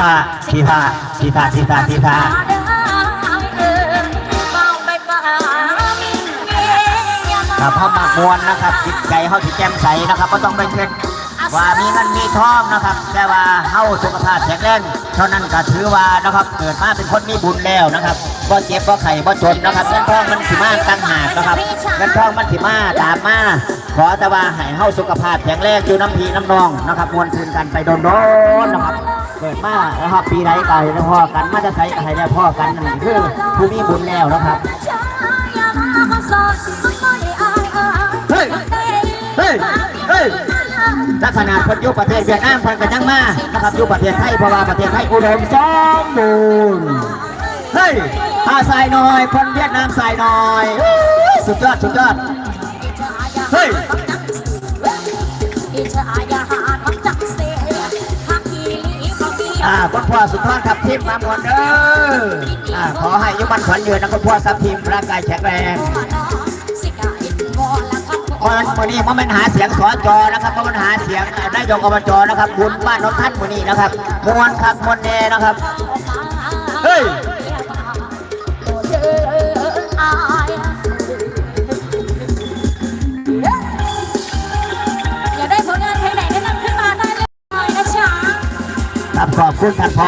ผ้าทีผ้าทีผ้าทีผ้าทีผ้าครับเขาหมักมวนนะครับจิตใจเขาจิตแจ่มใสนะครับ ก็ต้องไปเช็คว่ามีเงินมีทองนะครับ แต่ว่าเฮาสุขภาพแข็งแรงเท่านั้นก็ถือว่านะครับเกิดมาเป็นคนมีบุญแล้วนะครับบ่เจ็บบ่ไข้บ่จนนะครับเงินทองมันสิมาตั้งหากนะครับเงินทองมันสิมาตามมาขอแต่ว่าให้เฮาสุขภาพแข็งแรงอยู่น้ำพีน้ำนองนะครับมวลคืนกันไปโดนๆนะครับ เกิดมานะครับปีไหนก็ให้ได้พ่อกันมาจะใช้ก็ให้ได้พ่อกันนั่นคือผู้มีบุญแล้วนะครับ เฮ้ย เฮ้ย เฮ้ย ลักษณะคนอยุประเทศเวียดนามเพันกันยังมานะครับอยุประเทศไทยเพราะว่าประเทศไทยอุดมสมบูรณ์เฮ้ยอาสายหน่อยคนเวียดนามสายหน่อยอู้สุดยอดสุดยอด เฮ้ยอ่าคุ พ่อสุนทรทับทีมมาหมดเด้ออขอให้ยุมันขวัญยืนนะคุณพ่อทับทีมร่างกายแข็งแรงวันวันนี้มันเป็นหาเสียงสจอนะครับมันหาเสียงนายกอบจนะครับบุญบ้านน้องท่านวันนี้นะครับมวนครับมวนแน่นะครับ เฮ้ย คุณท่านพอ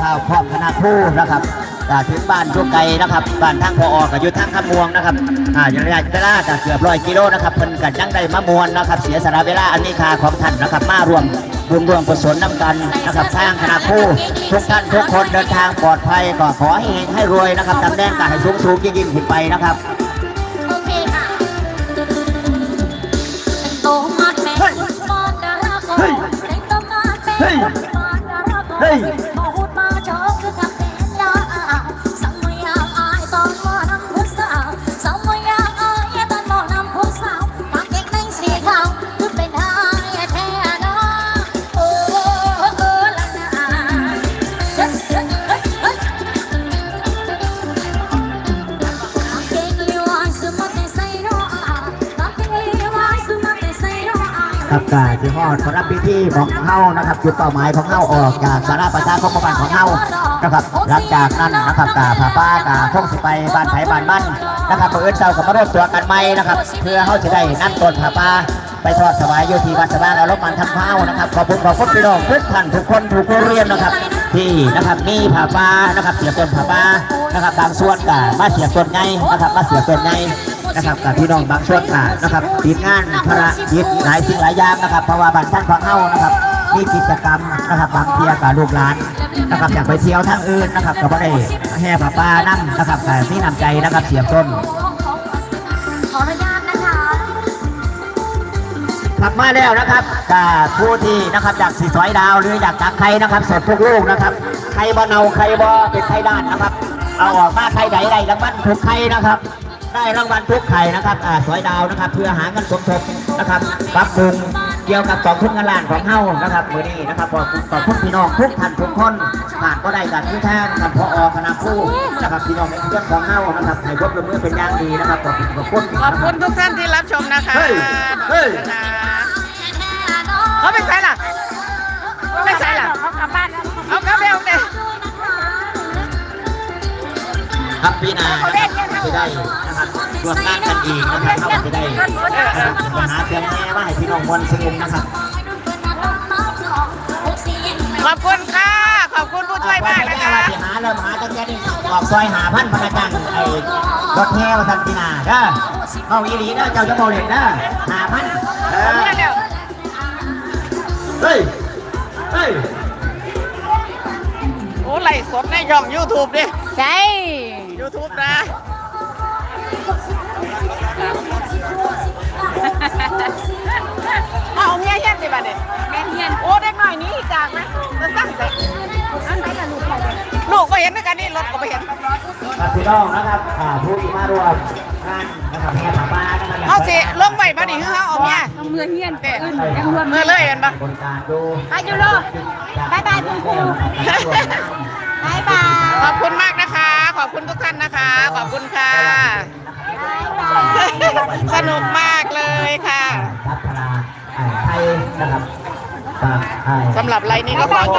ข่าวพร้อมคณะครูนะครับจากถึงบ้านทุกไกลนะครับบ้านทางพออกับอยู่ทางขมวงนะครับอ่าอยู่ระยะเวลาจากเกือบร้อยกิโลนะครับเพิ่นกันยังได้มามวลนะครับ เสียสละเวลาอันนี้ค่าของท่านนะครับมารวมรวมรวมกุศลน้ำกันนะครับทางคณะครูทุกท่านทุกคนเดินทางปลอดภัยก็ขอให้เฮงให้รวยนะครับตำแหน่งก็ให้สูงสูงยิ่งยิ่งขึ้นไปนะครับ ด ครับกาที่ฮอดสำหรับพิธีของเฮานะครับจุดเป้าหมายของเฮาออกจากสาราประชาคมบ้านของเฮานะครับหลังจากนั้นนะครับกาผาป้ากาคงสิไปบ้านไผบ้านมันนะครับเปิดเช้ากับมารวมตัวกันใหมนะครับ เพื่อเฮาจะได้นั่ต้นผาป้าไปทอดถวายโยทีวัดสว่างอารมณ์มันทำเท้านะครับขอบคุณขอบคุณพี่น้องทุกท่านทุกคนทุกเรียนนะครับ ที่นะครับมีผาป้านะครับเสียบต้นผาป้านะครับบางส่วนกามาเสียบต้นไงนะครับมาเสียบต้นไง นะครับกับพี่น้องบางส่วนค่ะนะครับติดงานภาระยิดหลายสิ่งหลายอย่างนะครับเพราะว่าบ้านท่านของเฮานะครับมีกิจกรรมนะครับบางเทียกับลูกหลานนะครับอยากไปเที่ยวทางอื่นนะครับก็บ่ได้แห่ผ้าป่านั่งนะครับแต่มีน้ำใจนะครับเสียบต้นขออนุญาตนะคะขับมาแล้วนะครับกับผู้ที่นะครับอยากสีสอยดาวหรืออยากตักไข่นะครับสดทุกลูกนะครับไข่บ่เนาไข่บ่เป็นไข่ด้านนะครับ เอาออกมาไข่ใดใดรางวัลทุกไข่นะครับ ได้รางวัลทุกไข่นะครับอ่าสวยดาวนะครับ เพื่อหาเงินสมทบนะครับปรับปรุงเกี่ยวกับกองทุนเงินล้านของเฮานะครับมือนี้นะครับขอบคุณขอบคุณพี่น้องทุกท่านทุกคนผ่านก็ได้กับที่แทนกับพอคณะครูนะครับพี่น้องในเพื่อนของเฮานะครับให้พบกับมือเป็นอย่างดีนะครับขอบคุณขอบคุณขอบคุณทุกท่านที่รับชมนะคะเฮ้ยเฮ้ยเขาไปใส่ล่ะเขาไปใส่ล่ะเขากลับบ้านแล้วเอากลับเร็วเด้ครับพี่นานะครับจะได้ นะครับรวมงานกันอีกนะครับเขาจะได้นะครับปัญหาเพียงแค่ว่าให้พี่น้องมวลสงบนะครับขอบคุณค่ะ ขอบคุณผู้ช่วยมากนะคะว่าสิหาเริ่มหาตั้งแต่นี้ออกซอยหาพันพนักงานไอ้รถแห่มาทันพี่นาเด้อเอาอีหลีเด้อเจ้าจะโมเล่นเด้อหาพันเออเนี่ยเดี๋ยวเฮ้ย เฮ้ย โอ้ไล่สดในช่อง YouTube ดิใช่ YouTube นะ ล่ะลูกใครเนี่ยลูกก็เห็นด้วยกันนี่รถก็ไปเห็นครับพี่น้องนะครับอ่าผู้ที่มารวมงานนะครับแห่ผาป้านะครับเอาสิลงไปมาดิคือเขาเอาเมียต้องเมือเฮียนเตะอื่นยังรวมเมื่อเลยเห็นปะบนการดูไปยูโรบายบายคุณครูบายบายขอบคุณมากนะคะ ขอบคุณทุกท่านนะคะ ขอบคุณค่ะบายบายสนุกมากเลยค่ะพัฒนาไทยนะครับสำหรับไลน์นี้ก็ขอจบ